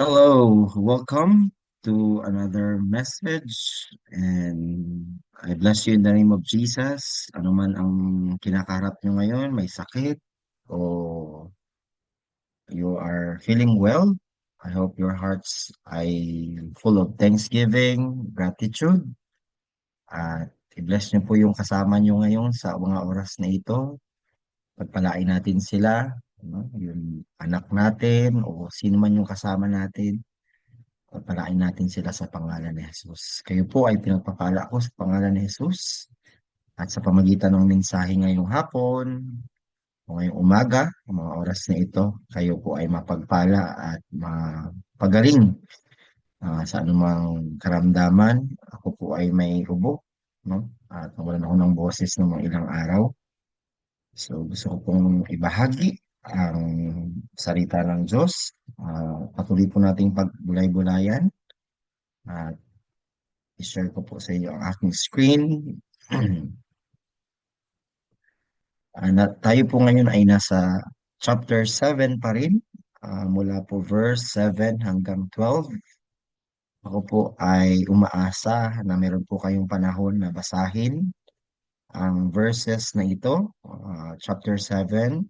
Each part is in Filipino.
Hello, welcome to another message and I bless you in the name of Jesus. Ano man ang kinakaharap nyo ngayon, may sakit o you are feeling well, I hope your hearts ay full of thanksgiving, gratitude, at i-bless nyo po yung kasama nyo ngayon sa mga oras na ito. Pagpalain natin sila, no? yung anak natin o sino man yung kasama natin Pagpalain natin sila sa pangalan ni Jesus. Kayo po ay pinagpapala ko sa pangalan ni Jesus at sa pamagitan ng mensahe ngayong hapon o ngayong umaga, ang mga oras na ito, kayo po ay mapagpala at mapagaling uh, sa anumang karamdaman. Ako po ay may ubo, no? At nawalan ako ng boses ng mga ilang araw. So gusto ko pong ibahagi ang salita ng Diyos. Uh, patuloy po nating pagbulay-bulayan at i-share ko po sa iyo ang aking screen. uh, na, tayo po ngayon ay nasa chapter 7 pa rin, uh, mula po verse 7 hanggang 12. Ako po ay umaasa na meron po kayong panahon na basahin ang verses na ito, uh, chapter 7,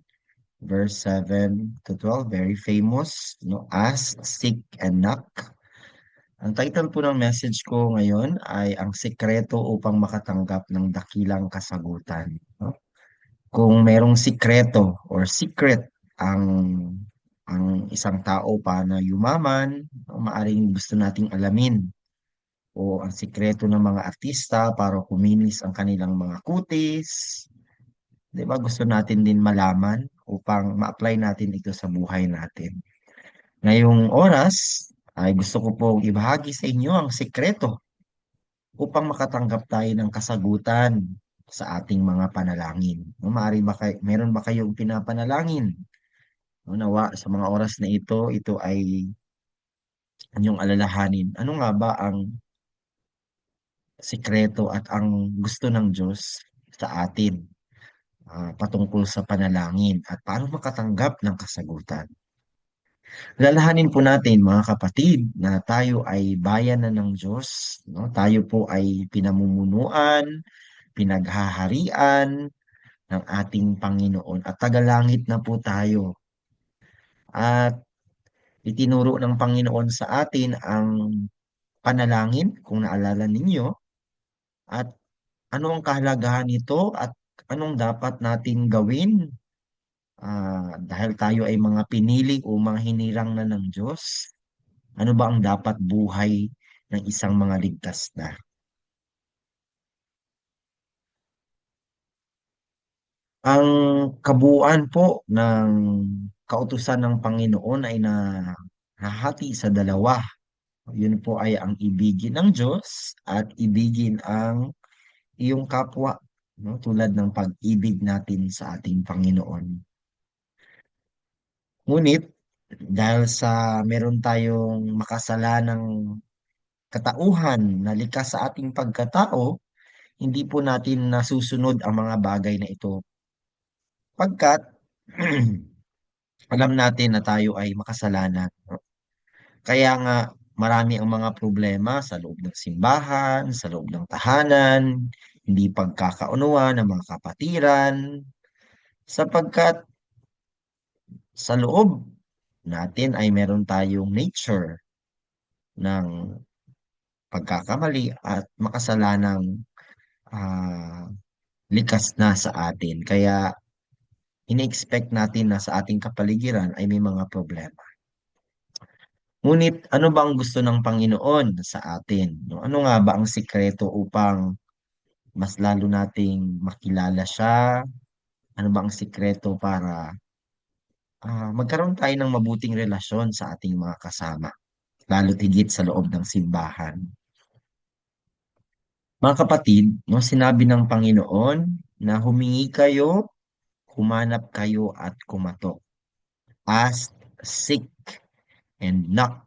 verse 7 to 12, very famous, no? Ask, seek, and knock. Ang title po ng message ko ngayon ay ang sikreto upang makatanggap ng dakilang kasagutan. No? Kung merong sikreto or secret ang ang isang tao pa na yumaman, no? maaring gusto nating alamin o ang sikreto ng mga artista para kuminis ang kanilang mga kutis. 'Di ba? Gusto natin din malaman upang ma-apply natin ito sa buhay natin. Ngayong oras ay gusto ko pong ibahagi sa inyo ang sekreto upang makatanggap tayo ng kasagutan sa ating mga panalangin. No, ba kay, meron ba kayong pinapanalangin? Nawa sa mga oras na ito, ito ay inyong alalahanin. Ano nga ba ang sikreto at ang gusto ng Diyos sa atin uh, patungkol sa panalangin at paano makatanggap ng kasagutan. Lalahanin po natin mga kapatid na tayo ay bayan na ng Diyos. No? Tayo po ay pinamumunuan, pinaghaharian ng ating Panginoon at tagalangit na po tayo. At itinuro ng Panginoon sa atin ang panalangin, kung naalala ninyo, at ano ang kahalagahan nito at anong dapat natin gawin uh, dahil tayo ay mga pinili o mga hinirang na ng Diyos? Ano ba ang dapat buhay ng isang mga ligtas na? Ang kabuuan po ng kautusan ng Panginoon ay nahahati sa dalawa. Yun po ay ang ibigin ng Diyos at ibigin ang iyong kapwa no? tulad ng pag-ibig natin sa ating Panginoon. Ngunit, dahil sa meron tayong makasalanang katauhan na likas sa ating pagkatao, hindi po natin nasusunod ang mga bagay na ito. Pagkat, alam natin na tayo ay makasalanan. Kaya nga, marami ang mga problema sa loob ng simbahan, sa loob ng tahanan, hindi pagkakaunawa ng mga kapatiran, sapagkat sa loob natin ay meron tayong nature ng pagkakamali at makasalanang uh, likas na sa atin. Kaya ine-expect natin na sa ating kapaligiran ay may mga problema. Ngunit ano ba ang gusto ng Panginoon sa atin? Ano nga ba ang sikreto upang mas lalo nating makilala siya? Ano ba ang sikreto para uh, magkaroon tayo ng mabuting relasyon sa ating mga kasama, lalo higit sa loob ng simbahan? Mga kapatid, no, sinabi ng Panginoon na humingi kayo, humanap kayo at kumatok. Ask, seek, and knock.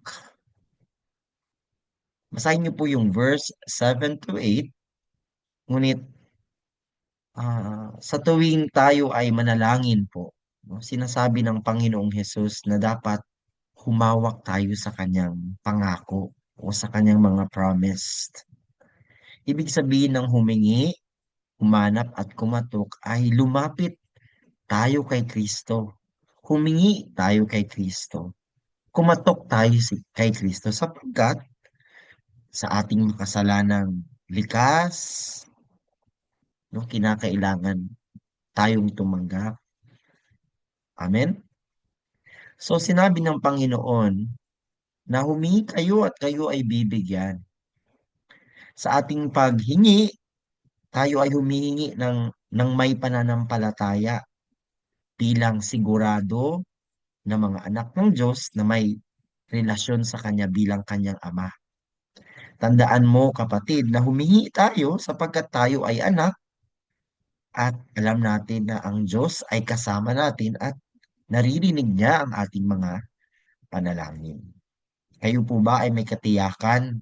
Basahin niyo po yung verse 7 to 8 Ngunit uh, sa tuwing tayo ay manalangin po, no, sinasabi ng Panginoong Hesus na dapat humawak tayo sa kanyang pangako o sa kanyang mga promised. Ibig sabihin ng humingi, humanap at kumatok ay lumapit tayo kay Kristo. Humingi tayo kay Kristo. Kumatok tayo kay Kristo sapagkat sa ating makasalanang likas, no, kinakailangan tayong tumanggap. Amen? So sinabi ng Panginoon na humingi kayo at kayo ay bibigyan. Sa ating paghingi, tayo ay humihingi ng, ng may pananampalataya bilang sigurado na mga anak ng Diyos na may relasyon sa Kanya bilang Kanyang Ama. Tandaan mo kapatid na humingi tayo sapagkat tayo ay anak at alam natin na ang Diyos ay kasama natin at naririnig niya ang ating mga panalangin. Kayo po ba ay may katiyakan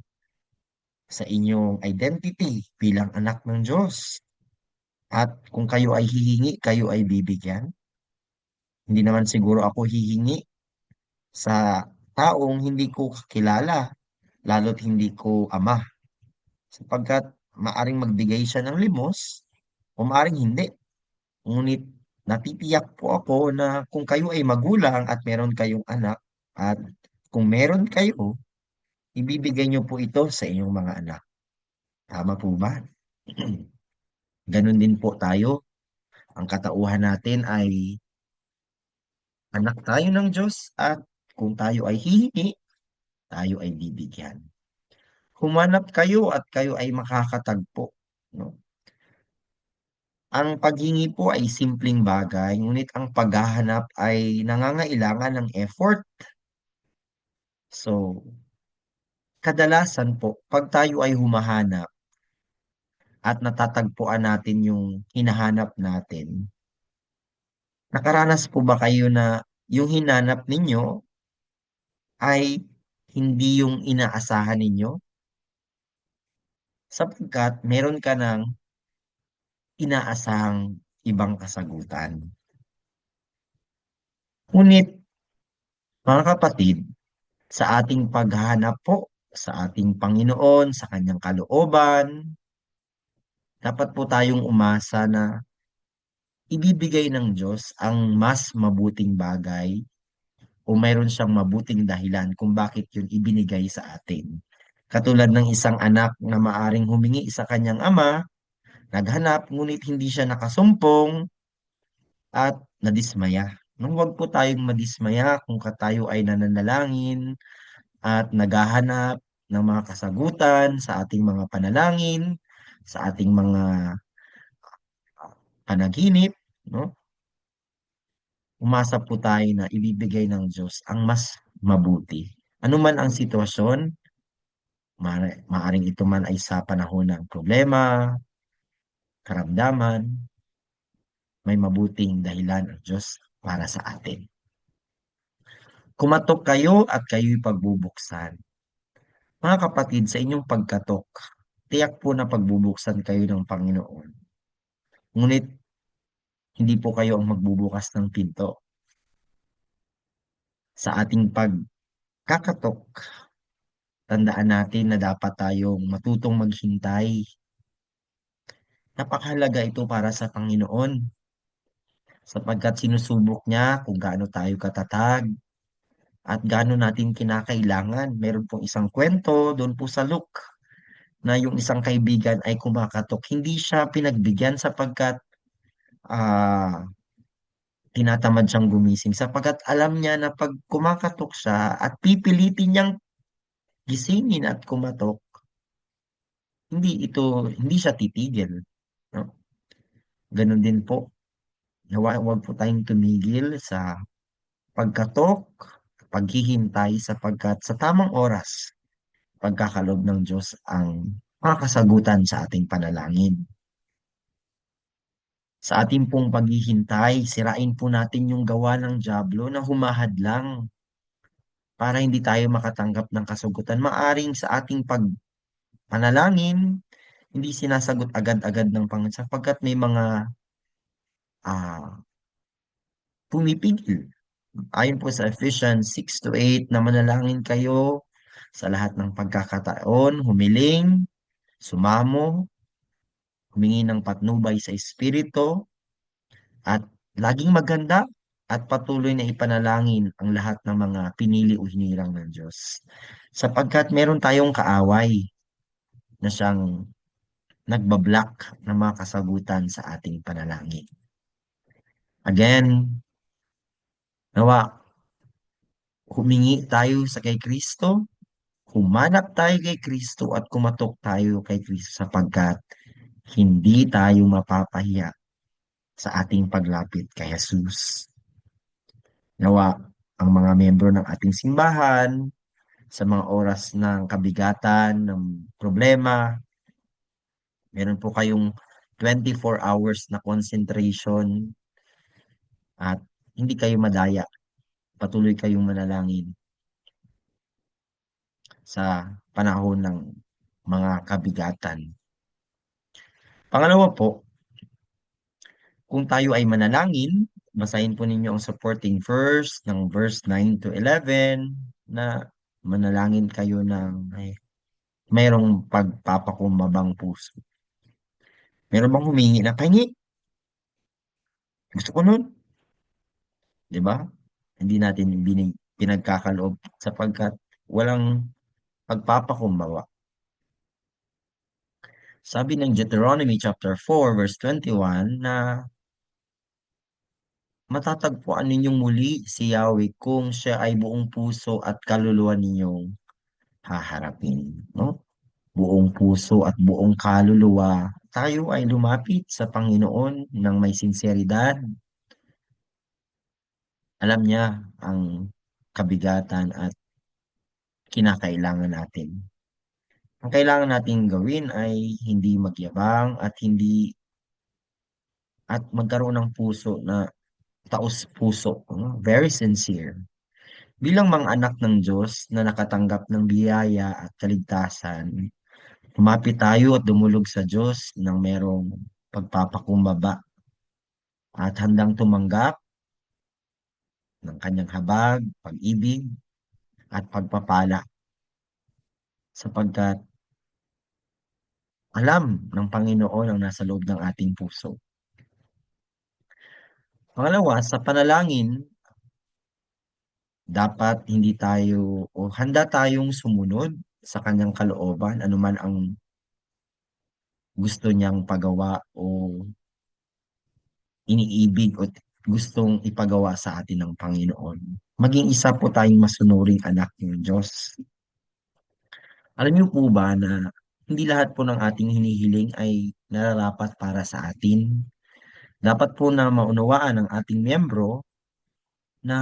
sa inyong identity bilang anak ng Diyos? At kung kayo ay hihingi, kayo ay bibigyan? Hindi naman siguro ako hihingi sa taong hindi ko kakilala, lalo't hindi ko ama. Sapagkat maaring magbigay siya ng limos o maaring hindi. Ngunit natitiyak po ako na kung kayo ay magulang at meron kayong anak at kung meron kayo, ibibigay niyo po ito sa inyong mga anak. Tama po ba? Ganon din po tayo. Ang katauhan natin ay anak tayo ng Diyos at kung tayo ay hihingi, tayo ay bibigyan. Humanap kayo at kayo ay makakatagpo. No? Ang paghingi po ay simpleng bagay, ngunit ang paghahanap ay nangangailangan ng effort. So, kadalasan po, pag tayo ay humahanap at natatagpuan natin yung hinahanap natin, nakaranas po ba kayo na yung hinanap ninyo ay hindi yung inaasahan ninyo? Sapagkat meron ka ng inaasahang ibang kasagutan. Ngunit, mga kapatid, sa ating paghahanap po sa ating Panginoon, sa kanyang kalooban, dapat po tayong umasa na ibibigay ng Diyos ang mas mabuting bagay o mayroon siyang mabuting dahilan kung bakit yun ibinigay sa atin. Katulad ng isang anak na maaring humingi sa kanyang ama, naghanap ngunit hindi siya nakasumpong at nadismaya. Nung wag po tayong madismaya kung tayo ay nananalangin at naghahanap ng mga kasagutan sa ating mga panalangin, sa ating mga panaginip, no? Umasa po tayo na ibibigay ng Diyos ang mas mabuti. Ano man ang sitwasyon, maaari, maaring ito man ay sa panahon ng problema, karamdaman, may mabuting dahilan ang Diyos para sa atin. Kumatok kayo at kayo'y pagbubuksan. Mga kapatid, sa inyong pagkatok, tiyak po na pagbubuksan kayo ng Panginoon. Ngunit, hindi po kayo ang magbubukas ng pinto. Sa ating pagkakatok, tandaan natin na dapat tayong matutong maghintay. Napakahalaga ito para sa Panginoon sapagkat sinusubok niya kung gaano tayo katatag at gaano natin kinakailangan. Meron pong isang kwento doon po sa Luke na yung isang kaibigan ay kumakatok. Hindi siya pinagbigyan sapagkat ah tinatamad siyang gumising sapagkat alam niya na pag kumakatok siya at pipilitin niyang gisingin at kumatok, hindi ito, hindi siya titigil. No? Ganon din po. Huwag po tayong tumigil sa pagkatok, paghihintay sapagkat sa tamang oras, pagkakalob ng Diyos ang makakasagutan sa ating panalangin. Sa ating pong paghihintay, sirain po natin yung gawa ng Diablo na humahadlang para hindi tayo makatanggap ng kasagutan. Maaring sa ating pagpanalangin, hindi sinasagot agad-agad ng Panginoon sapagkat may mga ah pumipigil ayon po sa Ephesians 6 to 8 na manalangin kayo sa lahat ng pagkakataon, humiling, sumamo, humingi ng patnubay sa Espiritu, at laging maganda at patuloy na ipanalangin ang lahat ng mga pinili o hinirang ng Diyos. Sapagkat meron tayong kaaway na siyang nagbablock ng mga kasagutan sa ating panalangin. Again, nawa humingi tayo sa kay Kristo, humanap tayo kay Kristo at kumatok tayo kay Kristo sapagkat hindi tayo mapapahiya sa ating paglapit kay Jesus. Nawa ang mga membro ng ating simbahan sa mga oras ng kabigatan, ng problema, meron po kayong 24 hours na concentration at hindi kayo madaya. Patuloy kayong manalangin sa panahon ng mga kabigatan. Pangalawa po, kung tayo ay manalangin, basahin po ninyo ang supporting verse ng verse 9 to 11 na manalangin kayo ng ay, mayroong pagpapakumbabang puso. Meron bang humingi na pahingi? Gusto ko nun. Di ba? Hindi natin binig, pinagkakaloob sapagkat walang pagpapakumbaba. Sabi ng Deuteronomy chapter 4 verse 21 na matatagpuan ninyong muli si Yahweh kung siya ay buong puso at kaluluwa ninyong haharapin. No? Buong puso at buong kaluluwa, tayo ay lumapit sa Panginoon ng may sinseridad. Alam niya ang kabigatan at kinakailangan natin. Ang kailangan nating gawin ay hindi magyabang at hindi at magkaroon ng puso na taos puso, very sincere. Bilang mga anak ng Diyos na nakatanggap ng biyaya at kaligtasan, lumapit tayo at dumulog sa Diyos ng merong pagpapakumbaba at handang tumanggap ng kanyang habag, pag-ibig, at pagpapala sapagkat alam ng Panginoon ang nasa loob ng ating puso. Pangalawa, sa panalangin, dapat hindi tayo o handa tayong sumunod sa kanyang kalooban, anuman ang gusto niyang pagawa o iniibig o gustong ipagawa sa atin ng Panginoon. Maging isa po tayong masunuring anak ng Diyos. Alam niyo po ba na hindi lahat po ng ating hinihiling ay nararapat para sa atin? Dapat po na maunawaan ng ating miyembro na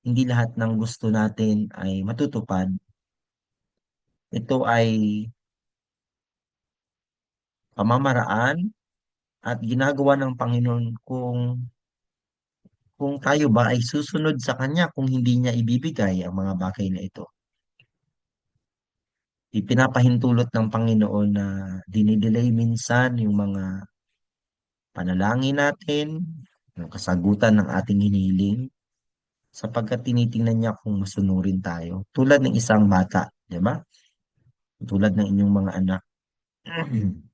hindi lahat ng gusto natin ay matutupad. Ito ay pamamaraan at ginagawa ng Panginoon kung kung tayo ba ay susunod sa Kanya kung hindi niya ibibigay ang mga bagay na ito. Ipinapahintulot ng Panginoon na dinidelay minsan yung mga panalangin natin, yung kasagutan ng ating hiniling, sapagkat tinitingnan niya kung masunurin tayo. Tulad ng isang bata, di ba? Tulad ng inyong mga anak.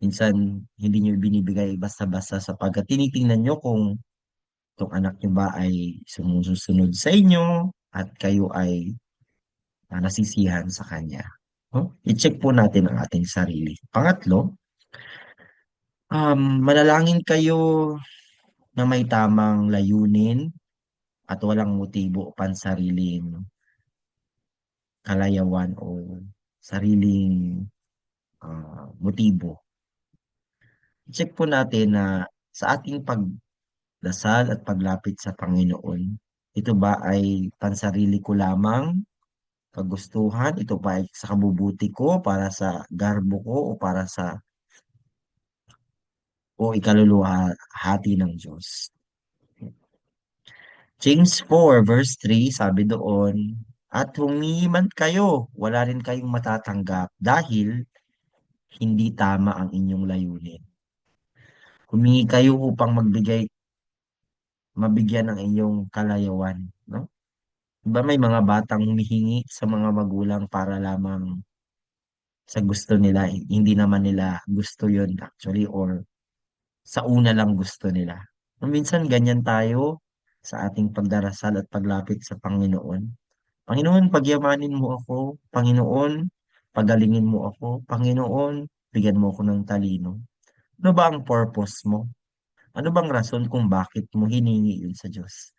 Minsan, hindi nyo binibigay basta-basta sapagkat tinitingnan nyo kung itong anak nyo ba ay sumusunod sa inyo at kayo ay uh, nasisihan sa kanya. No? I-check po natin ang ating sarili. Pangatlo, um, manalangin kayo na may tamang layunin at walang motibo pansariling kalayawan o sariling uh, motibo. Check po natin na sa ating pag dasal at paglapit sa Panginoon. Ito ba ay pansarili ko lamang, kagustuhan? Ito ba ay sa kabubuti ko, para sa garbo ko, o para sa o ikaluluwa hati ng Diyos? James 4 verse 3 sabi doon, At humiman kayo, wala rin kayong matatanggap dahil hindi tama ang inyong layunin. Humingi kayo upang magbigay mabigyan ng iyong kalayawan, no? Di ba may mga batang humihingi sa mga magulang para lamang sa gusto nila, hindi naman nila gusto yun actually or sa una lang gusto nila. Minsan ganyan tayo sa ating pagdarasal at paglapit sa Panginoon. Panginoon, pagyamanin mo ako. Panginoon, pagalingin mo ako. Panginoon, bigyan mo ako ng talino. Ano ba ang purpose mo? Ano bang rason kung bakit mo hiningi yun sa Diyos?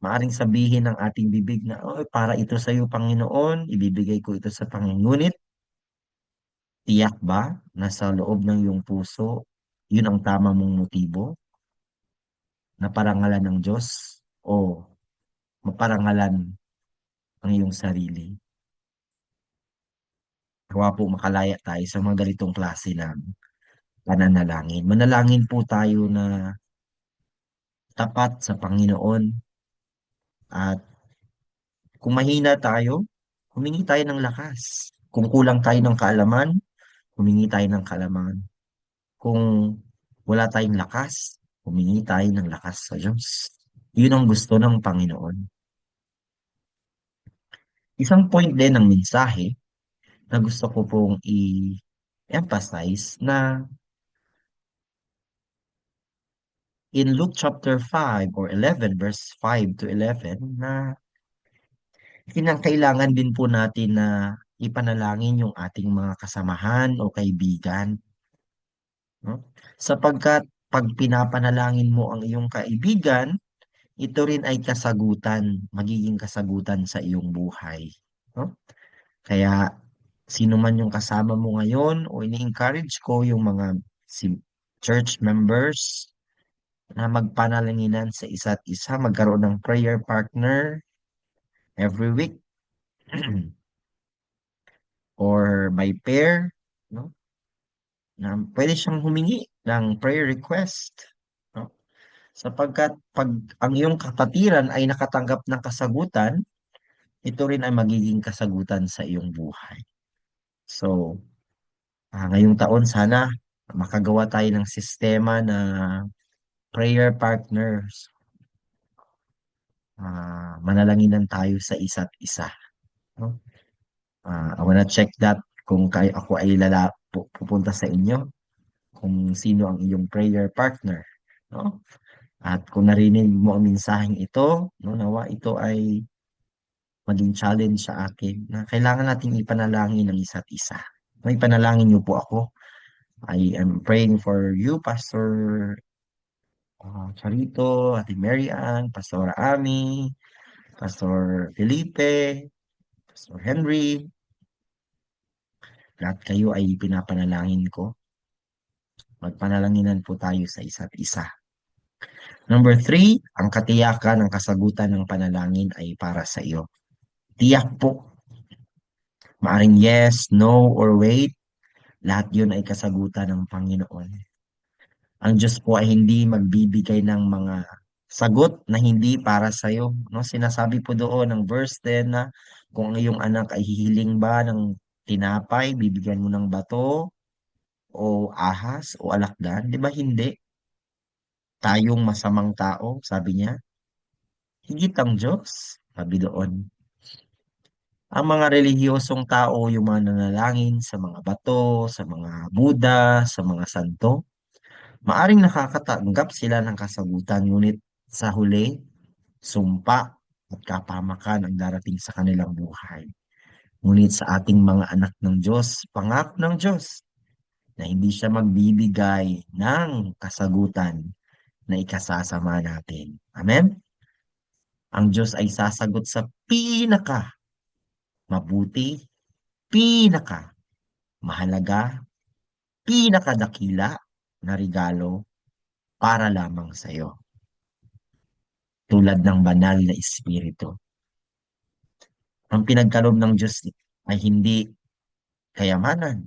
Maaring sabihin ng ating bibig na, oh, para ito sa iyo, Panginoon, ibibigay ko ito sa Panginoon. Ngunit, tiyak ba na sa loob ng iyong puso, yun ang tama mong motibo? Na parangalan ng Diyos o maparangalan ang iyong sarili? Gawa po makalaya tayo sa mga ganitong klase ng pananalangin. Manalangin po tayo na tapat sa Panginoon at kung mahina tayo, humingi tayo ng lakas. Kung kulang tayo ng kaalaman, humingi tayo ng kaalaman. Kung wala tayong lakas, humingi tayo ng lakas sa Diyos. Yun ang gusto ng Panginoon. Isang point din ng mensahe na gusto ko pong i-emphasize na in Luke chapter 5 or 11 verse 5 to 11 na kinakailangan din po natin na ipanalangin yung ating mga kasamahan o kaibigan. No? Sapagkat pag pinapanalangin mo ang iyong kaibigan, ito rin ay kasagutan, magiging kasagutan sa iyong buhay. No? Kaya sino man yung kasama mo ngayon o ini-encourage ko yung mga si church members na magpanalanginan sa isa't isa, magkaroon ng prayer partner every week or by pair, no? Na pwede siyang humingi ng prayer request? Sapagkat pag ang iyong kapatiran ay nakatanggap ng kasagutan, ito rin ay magiging kasagutan sa iyong buhay. So, uh, ngayong taon sana makagawa tayo ng sistema na prayer partners. Uh, manalanginan tayo sa isa't isa. No? Uh, I wanna check that kung kayo, ako ay lala, pupunta sa inyo kung sino ang iyong prayer partner. No? At kung narinig mo ang mensaheng ito, no, nawa ito ay maging challenge sa akin na kailangan nating ipanalangin ng isa't isa. May panalangin niyo po ako. I am praying for you, Pastor uh, Charito, Ate Mary Ann, Pastor Ami, Pastor Felipe, Pastor Henry. Lahat kayo ay pinapanalangin ko. Magpanalanginan po tayo sa isa't isa. Number three, ang katiyakan ng kasagutan ng panalangin ay para sa iyo. Tiyak po. Maaring yes, no, or wait. Lahat yun ay kasagutan ng Panginoon ang Diyos po ay hindi magbibigay ng mga sagot na hindi para sa iyo. No? Sinasabi po doon ng verse 10 na kung ang iyong anak ay hihiling ba ng tinapay, bibigyan mo ng bato o ahas o alakdan. Di ba hindi? Tayong masamang tao, sabi niya. Higit ang Diyos, sabi doon. Ang mga relihiyosong tao, yung mga nanalangin sa mga bato, sa mga Buddha, sa mga santo, Maaring nakakatanggap sila ng kasagutan ngunit sa huli, sumpa at kapamakan ang darating sa kanilang buhay. Ngunit sa ating mga anak ng Diyos, pangako ng Diyos na hindi siya magbibigay ng kasagutan na ikasasama natin. Amen? Ang Diyos ay sasagot sa pinaka mabuti, pinaka mahalaga, pinakadakila na regalo para lamang sa iyo. Tulad ng banal na espiritu. Ang pinagkalob ng Diyos ay hindi kayamanan,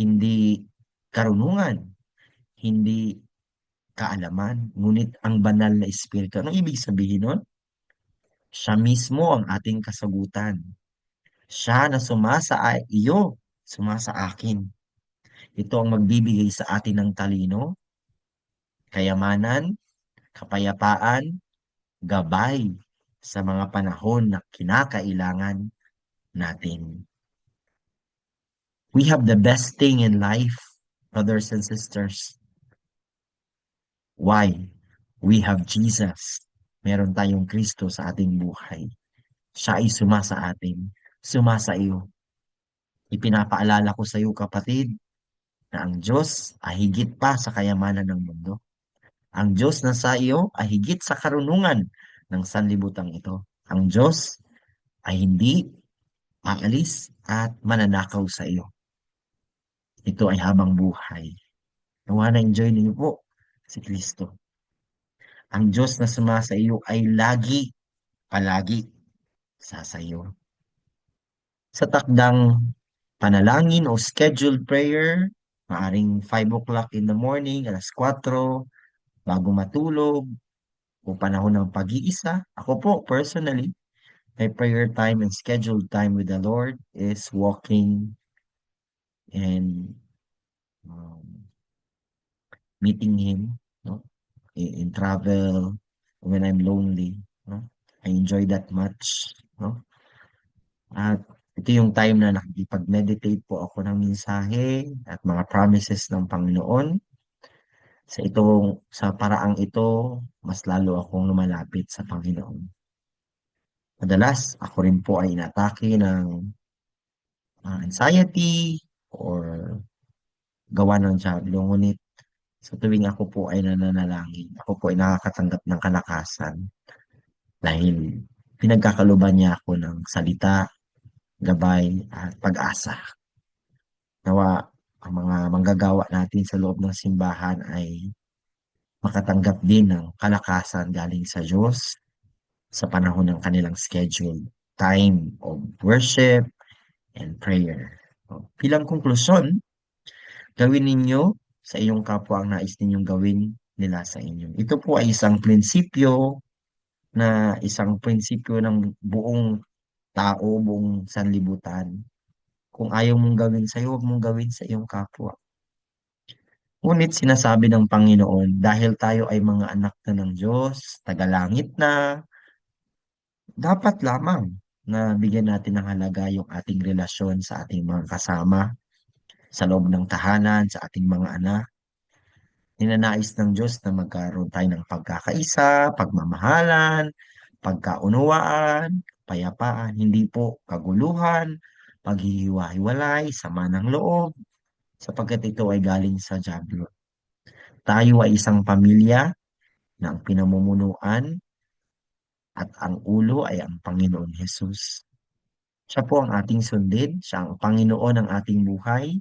hindi karunungan, hindi kaalaman, ngunit ang banal na espiritu. Anong ibig sabihin nun? Siya mismo ang ating kasagutan. Siya na sumasa iyo, sumasa akin. Ito ang magbibigay sa atin ng talino, kayamanan, kapayapaan, gabay sa mga panahon na kinakailangan natin. We have the best thing in life, brothers and sisters. Why? We have Jesus. Meron tayong Kristo sa ating buhay. Siya ay suma sa atin, suma sa iyo. Ipinapaalala ko sa iyo kapatid na ang Diyos ay higit pa sa kayamanan ng mundo. Ang Diyos na sa iyo ay higit sa karunungan ng sanlibutan ito. Ang Diyos ay hindi aalis at mananakaw sa iyo. Ito ay habang buhay. Nawa na-enjoy niyo po si Kristo. Ang Diyos na suma sa iyo ay lagi, palagi sa iyo. Sa takdang panalangin o scheduled prayer, maaring 5 o'clock in the morning, alas 4, bago matulog, o panahon ng pag-iisa. Ako po, personally, my prayer time and scheduled time with the Lord is walking and um, meeting Him, no? In, in travel, when I'm lonely, no? I enjoy that much, no? At ito yung time na nakikipag-meditate po ako ng mensahe at mga promises ng Panginoon. Sa itong sa paraang ito, mas lalo akong lumalapit sa Panginoon. Madalas, ako rin po ay inatake ng uh, anxiety or gawa ng Diablo. Ngunit sa tuwing ako po ay nananalangin, ako po ay nakakatanggap ng kalakasan dahil pinagkakaluban niya ako ng salita, gabay at pag-asa. Nawa ang mga manggagawa natin sa loob ng simbahan ay makatanggap din ng kalakasan galing sa Diyos sa panahon ng kanilang schedule, time of worship and prayer. So, bilang konklusyon, gawin ninyo sa iyong kapwa ang nais ninyong gawin nila sa inyo. Ito po ay isang prinsipyo na isang prinsipyo ng buong tao, buong sanlibutan. Kung ayaw mong gawin sa iyo, huwag mong gawin sa iyong kapwa. Ngunit sinasabi ng Panginoon, dahil tayo ay mga anak na ng Diyos, tagalangit na, dapat lamang na bigyan natin ng halaga yung ating relasyon sa ating mga kasama, sa loob ng tahanan, sa ating mga anak. Ninanais ng Diyos na magkaroon tayo ng pagkakaisa, pagmamahalan, pagkaunawaan, payapaan, hindi po kaguluhan, paghihiwa-hiwalay, sama ng loob, sapagkat ito ay galing sa Diablo. Tayo ay isang pamilya ng pinamumunuan at ang ulo ay ang Panginoon Jesus. Siya po ang ating sundin, siya ang Panginoon ng ating buhay,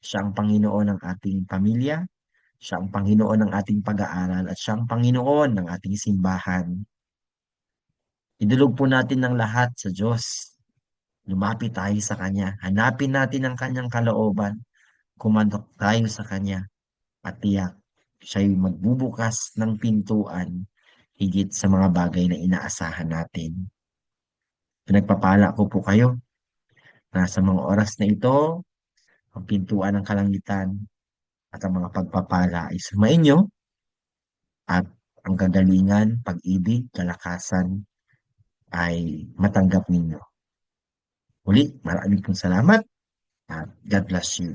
siya ang Panginoon ng ating pamilya, siya ang Panginoon ng ating pag-aaral at siya ang Panginoon ng ating simbahan. Idulog po natin ng lahat sa Diyos. Lumapit tayo sa Kanya. Hanapin natin ang Kanyang kalooban. Kumandok tayo sa Kanya. At tiyak, siya'y magbubukas ng pintuan higit sa mga bagay na inaasahan natin. Pinagpapala ko po kayo na sa mga oras na ito, ang pintuan ng kalangitan at ang mga pagpapala ay sumainyo at ang kagalingan, pag-ibig, kalakasan ay matanggap ninyo. Muli, maraming pong salamat at God bless you.